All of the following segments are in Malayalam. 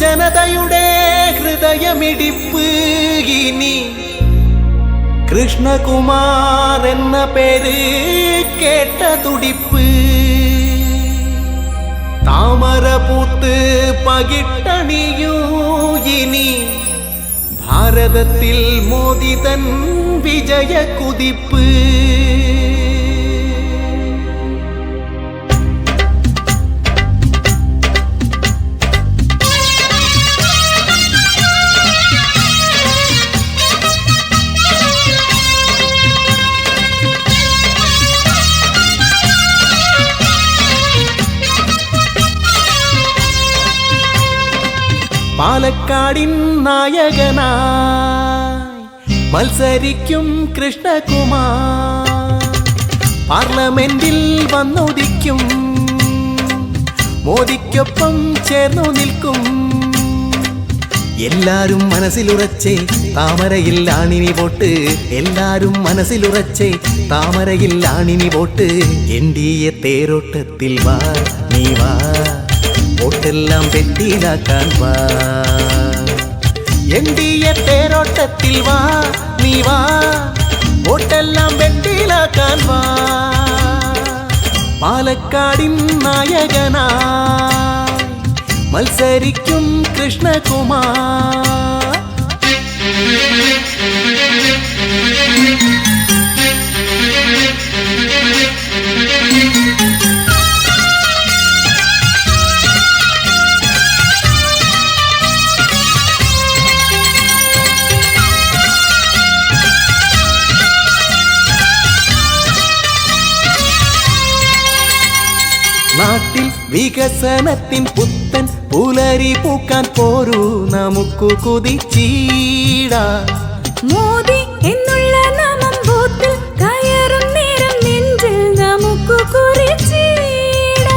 ജനതയുടെ ഹൃദയമിടിപ്പ് ഇനി കൃഷ്ണകുമാർ എന്ന പേര് കേട്ട തുടിപ്പ് താമര പൂത്ത് പകിട്ടണിയൂ ഇനി ഭാരതത്തിൽ മോദി തൻ വിജയ കുതിപ്പ് പാലക്കാടിൻ നായകനായി മത്സരിക്കും കൃഷ്ണകുമാർ. പാർലമെന്റിൽ വന്നുദിക്കും മോദിക്കൊപ്പം ചേർന്നു നിൽക്കും. എല്ലാരും മനസ്സിലുറച്ചേ താമരയിൽ ആണിനി വോട്ട്. എല്ലാരും മനസ്സിലുറച്ചേ താമരയിൽ ആണിനി വോട്ട്. എൻ ഡി എ തേരോട്ടത്തിൽ വാ നീ വാ. വോട്ടെല്ലാം വെട്ടിയിലാക്കാൻ വാ. എൻ ഡി വാ നീ വാ. ഓട്ടെല്ലാം വെട്ടിയിലാക്കാൻ വാ. പാലക്കാടിൻ നായകനാ മത്സരിക്കും കൃഷ്ണകുമാർ. വികസനത്തിൻ പുത്തൻ പുലരി പൂക്കാൻ പോരൂ. നമുക്കു കുതിച്ചീട. മോദി എന്നുള്ള നാമം ബൂത്തിൽ കയറും നേരം നെഞ്ചിൽ നമുക്കു കുറിച്ചീട.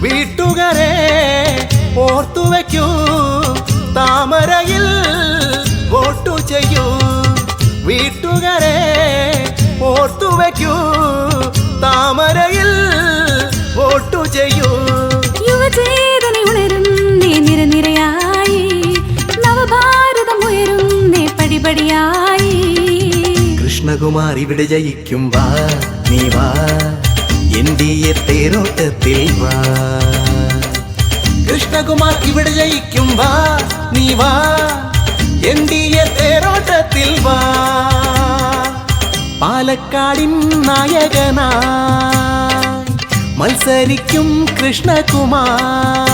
വീട്ടുകാരെ ഓർത്തു വയ്ക്കൂ. താമരയിൽ വോട്ടു ചെയ്യൂ. വീട്ടുകാരെ ഓർത്തു വയ്ക്കൂ. താമരയിൽ കൃഷ്ണകുമാർ ഇവിടെ ജയിക്കും വാ നീ വാ. എ തേരോട്ടത്തിൽ വാ. കൃഷ്ണകുമാർ ഇവിടെ ജയിക്കും വാ നീ വാ. എ തേരോട്ടത്തിൽ വാ. പാലക്കാടിൻ നായകനാ. മത്സരിക്കും കൃഷ്ണകുമാർ.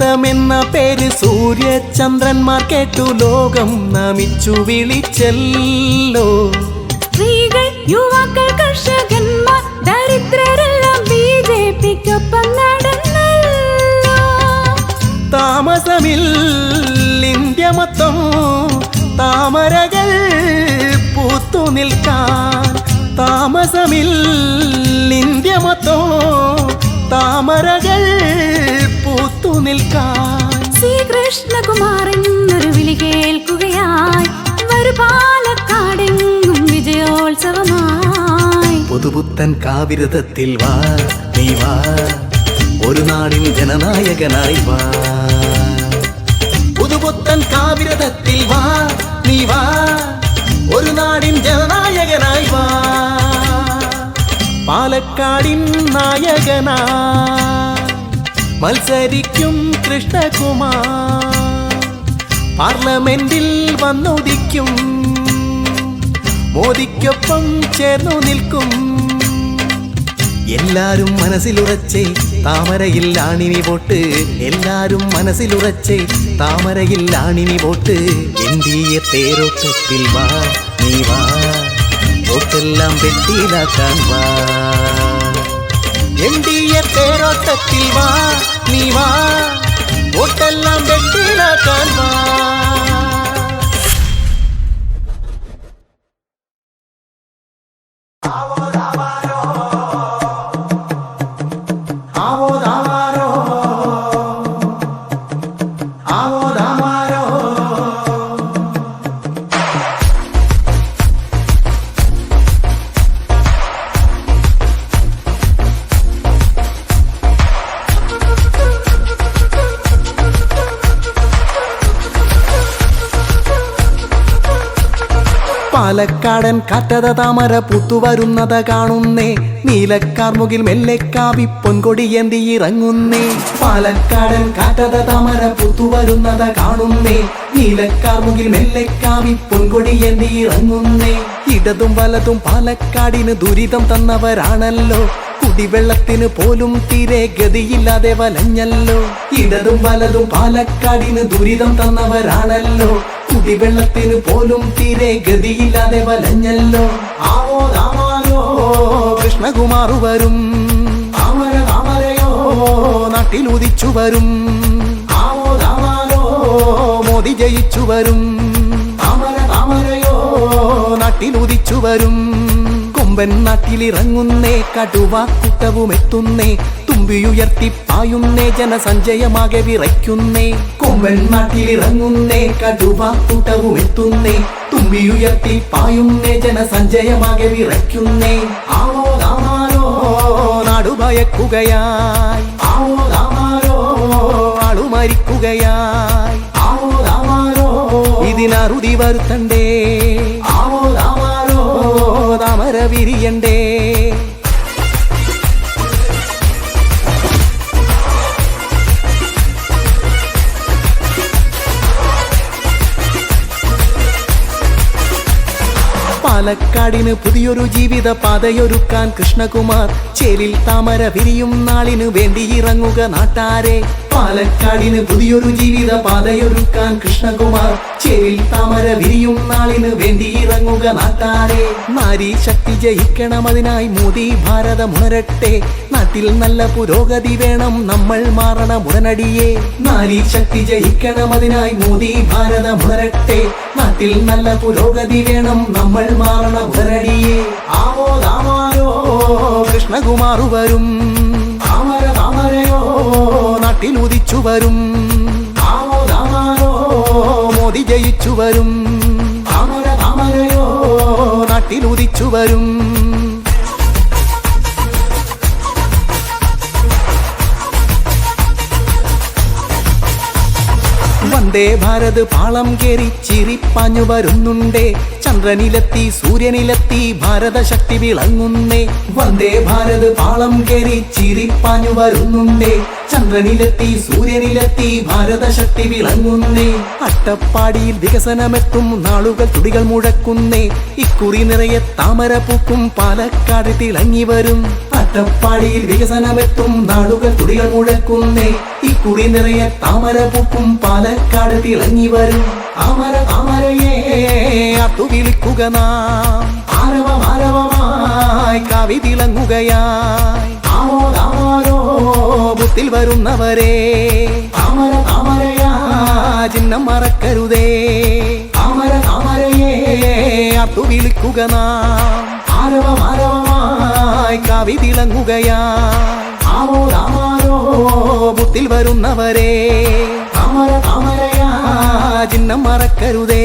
ഭാരതമെന്ന പേര് സൂര്യചന്ദ്രന്മാർ കേട്ടു ലോകം നമിച്ചു വിളിച്ചല്ലോ. സ്ത്രീകൾ യുവാക്കൾ കർഷകന്മാർ ദരിദ്രരെല്ലാം ബി ജെ പിക്കൊപ്പം നടന്നല്ലോ. താമസമിൽ ഇന്ത്യ മൊത്തം താമരകൾ പൂത്തു നിൽക്കാൻ. താമസമിൽ ഇന്ത്യ മൊത്തം താമരകൾ പൂത്തു നിൽക്കാൻ. ശ്രീകൃഷ്ണകുമാരൻ ഒരു വിളി കേൾക്കുകയായി. ഒരു പാലക്കാടെങ്ങും വിജയോത്സവമായി. പുതുപുത്തൻ കാവിരതത്തിൽ വാ നീ വാ. ഒരു നാടിൻ ജനനായകനായി വാ. പുതുപുത്തൻ കാവിരതത്തിൽ വാ നീ വാ. ഒരു നാടിൻ ജനനായകനായി വാ. പാലക്കാടിൻ നായകനാ. മത്സരിക്കും കൃഷ്ണകുമാർ. പാർലമെന്റിൽ വന്നുദിക്കും മോദിക്കൊപ്പം ചേർന്നു നിൽക്കും. എല്ലാരും മനസ്സിലുറച്ചേ താമരയിൽ ആണിനി വോട്ട്. എല്ലാരും മനസ്സിലുറച്ചേ താമരയിൽ ആണിനി വോട്ട്. എൻ ഡി എ തേരോട്ടത്തിൽ വാ നീ വാ. വോട്ടെല്ലാം വെട്ടിയിലാക്കാൻ വാ എൻ ഡി എ തേരോട്ടത്തിൽ വാ നീ വാ വോട്ടെല്ലാം പാലക്കാടൻ കാറ്റത താമര പുത്തുവരുന്നത് കാണുന്നേ. നീലക്കാർമുകിൽ മെല്ലെക്കാവി പൊൻകൊടിയന്തി ഇറങ്ങുന്നേ. പാലക്കാടൻ കാറ്റത താമര പുത്തുവരുന്നത് കാണുന്നേ. നീലക്കാർമുകിൽ മെല്ലെക്കാവി പൊൻകൊടിയന്തി ഇറങ്ങുന്നേ. ഇടതും വലതും പാലക്കാടിന് ദുരിതം തന്നവരാണല്ലോ. കുടിവെള്ളത്തിന് പോലും തീരെ ഗതിയില്ലാതെ വലഞ്ഞല്ലോ. ഇടതും വലതും പാലക്കാടിന് ദുരിതം തന്നവരാണല്ലോ. കുടിവെള്ളത്തിന് പോലും തീരെ ഗതിയില്ലാതെ വലഞ്ഞല്ലോ. ആവോ രാമാനോ കൃഷ്ണകുമാർ വരും. താമര നാട്ടിൽ ഉദിച്ചു വരും. ആവോ രാമാനോ മോദി ജയിച്ചു വരും. താമര നാട്ടിൽ ഉദിച്ചു വരും. കൊമ്പൻ നാട്ടിലിറങ്ങുന്നേ കടുവാക്കുട്ടവും എത്തുന്നേ തുമ്പിയുയർത്തി പായുന്നേ ജനസഞ്ചയമാകെ വിറയ്ക്കുന്നേ. കൊമ്പൻ നാട്ടിലിറങ്ങുന്നേ കടുവാക്കുട്ടവും എത്തുന്നേ തുമ്പിയുയർത്തി പായുന്നേ ജനസഞ്ചയമാകെ വിറയ്ക്കുന്നേ. ആവോ രാമാരോ നാടുഭയക്കുകയായി ആവോ രാമാരോ ആളു മരിക്കുകയായി. ആവോ രാമാരോ ഇതിനറുതി വരുത്തണ്ടേ. ആവോ രാമാരോ താമര വിരിയണ്ടേ. പാലക്കാടിന് പുതിയൊരു ജീവിത പാതയൊരുക്കാൻ കൃഷ്ണകുമാർ. ചേലിൽ താമര വിരിയും നാളിനു വേണ്ടി ഇറങ്ങുക നാട്ടാരെ. പാലക്കാടിന് പുതിയൊരു ജീവിത പാതയൊരുക്കാൻ കൃഷ്ണകുമാർ. ചേരിൽ താമര വിരിയും നാളിന് വേണ്ടി ഇറങ്ങുക നാട്ടാരെ. നാരി ശക്തി ജയിക്കണം അതിനായി മോദി ഭാരതം ഉണരട്ടെ. നാട്ടിൽ നല്ല പുരോഗതി വേണം നമ്മൾ മാറണം ഉടനടിയെ. നാരി ശക്തി ജയിക്കണം അതിനായി മോദി ഭാരതം ഉണരട്ടെ. നാട്ടിൽ നല്ല പുരോഗതി വേണം നമ്മൾ മാറണം ഉടനടിയെ. ആമോ ദാമാരോ കൃഷ്ണകുമാർ വരും. നാട്ടിൽ വരും മോദി ജയിച്ചു വരും നാട്ടിലുദിച്ചു വരും വന്ദേ ഭാരത് പാളം കേറി ചിരിപ്പാഞ്ഞു വരുന്നുണ്ടേ. ചന്ദ്രനിലെത്തി സൂര്യനിലെത്തി ഭാരത ശക്തി വിളങ്ങുന്നേ. വന്ദേ ഭാരത് പാളം കയറി ചിരിപ്പാഞ്ഞു വരുന്നുണ്ടേ ചന്ദ്രനിലെത്തി സൂര്യനിലെത്തി ഭാരത ശക്തി വിളങ്ങുന്നേ. അട്ടപ്പാടിയിൽ വികസനമെത്തും നാളുകൾ തുടികൾ മുഴക്കുന്നേ. ഇക്കുറി നിറയെ താമര പൂക്കും പാലക്കാട് തിളങ്ങി വരും. അട്ടപ്പാടിയിൽ വികസനമെത്തും നാളുകൾ തുടികൾ മുഴക്കുന്നേ. ഇക്കുറി നിറയെ താമര പൂക്കും പാലക്കാട് തിളങ്ങി വരും. താമര അമരയേ അത്തു വിളിക്കുക നാം. ആരവം ആരവമായി കവി തിളങ്ങുകയായി. താമാരോ ബുത്തിൽ വരുന്നവരെ. അമര അമരയാ ചിഹ്നം മറക്കരുതേ. അമര അമരയേ അത്തു വിളിക്കുക നാം. ആരവം ആരവമായി കവി തിളങ്ങുകയായി. ആവോ താമാരോ ബുത്തിൽ വരുന്നവരെ. അമര താമരയാ ചിഹ്നം മറക്കരുതേ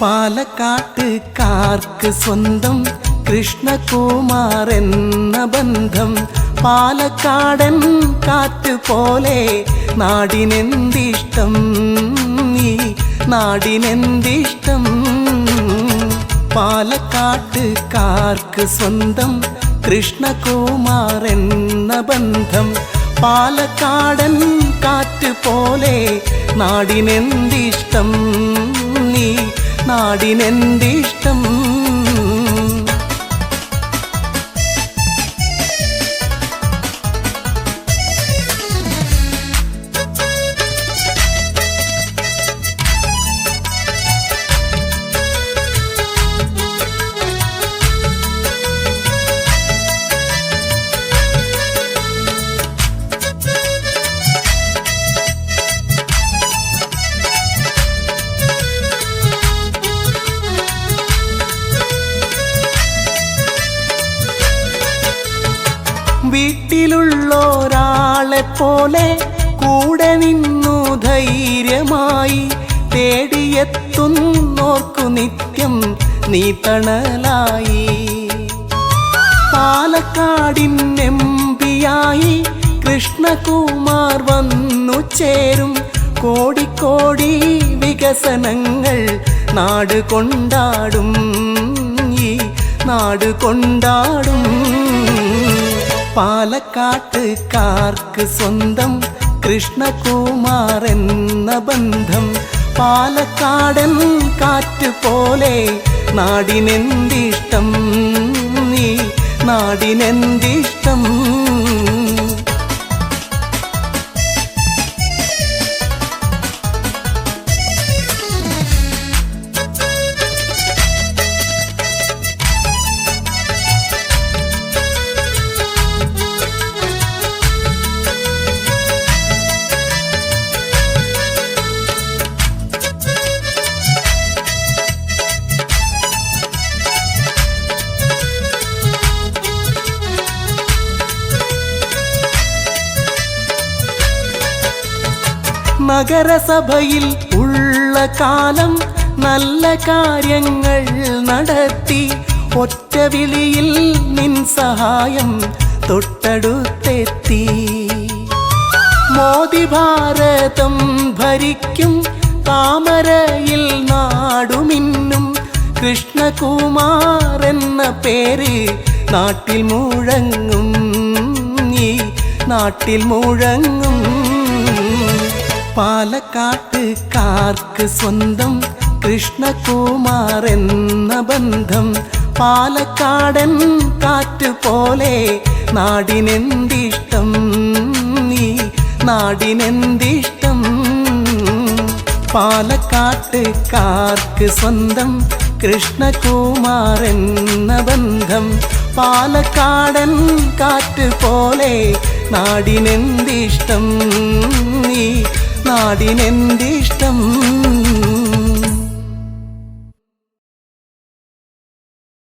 പാലക്കാട്ടുകാർക്ക് സ്വന്തം കൃഷ്ണകുമാർ എന്ന ബന്ധം. പാലക്കാടൻ കാറ്റ് പോലെ നാടിനെന്തിഷ്ടം? ഈ നാടിനെന്തിഷ്ടം? പാലക്കാട്ടുകാർക്ക് സ്വന്തം കൃഷ്ണകുമാർ എന്ന ബന്ധം. പാലക്കാടൻ കാറ്റ് പോലെ നാടിനെന്തിഷ്ടം? നാടിനെന്തിഷ്ടം? വീട്ടിലുള്ളൊരാളെ പോലെ കൂടെ നിന്നു ധൈര്യമായി തേടിയെത്തുന്നോർക്കു നിത്യം നീ തണലായി. പാലക്കാടിൻ എംപിയായി കൃഷ്ണകുമാർ വന്നു ചേരും. കോടിക്കോടി വികസനങ്ങൾ നാട് കൊണ്ടാടും. ഈ നാട് കൊണ്ടാടും. പാലക്കാട്ടുകാർക്ക് സ്വന്തം കൃഷ്ണകുമാർ എന്ന ബന്ധം. പാലക്കാടൻ കാറ്റ് പോലെ നാടിനെന്തിഷ്ടം? നീ നാടിനെന്തിഷ്ടം? നഗരസഭയിൽ ഉള്ള കാലം നല്ല കാര്യങ്ങൾ നടത്തി ഒറ്റ വിളിയിൽ നിൻ സഹായം തൊട്ടടുത്തെത്തി. മോദി ഭാരതം ഭരിക്കും താമരയിൽ നാടുമിന്നും കൃഷ്ണകുമാർ എന്ന പേര് നാട്ടിൽ മുഴങ്ങും ഈ നാട്ടിൽ മുഴങ്ങും. പാലക്കാട്ടുകാർക്ക് സ്വന്തം കൃഷ്ണകുമാർ എന്ന ബന്ധം. പാലക്കാടൻ കാറ്റ് പോലെ നാടിനെന്തിഷ്ടം? നീ നാടിനെന്തിഷ്ടം? പാലക്കാട്ട് കാർക്ക് സ്വന്തം കൃഷ്ണകുമാർ എന്ന ബന്ധം. പാലക്കാടൻ കാറ്റ് പോലെ നാടിനെന്തിഷ്ടം? നീ നാടിനെന്തിഷ്ടം?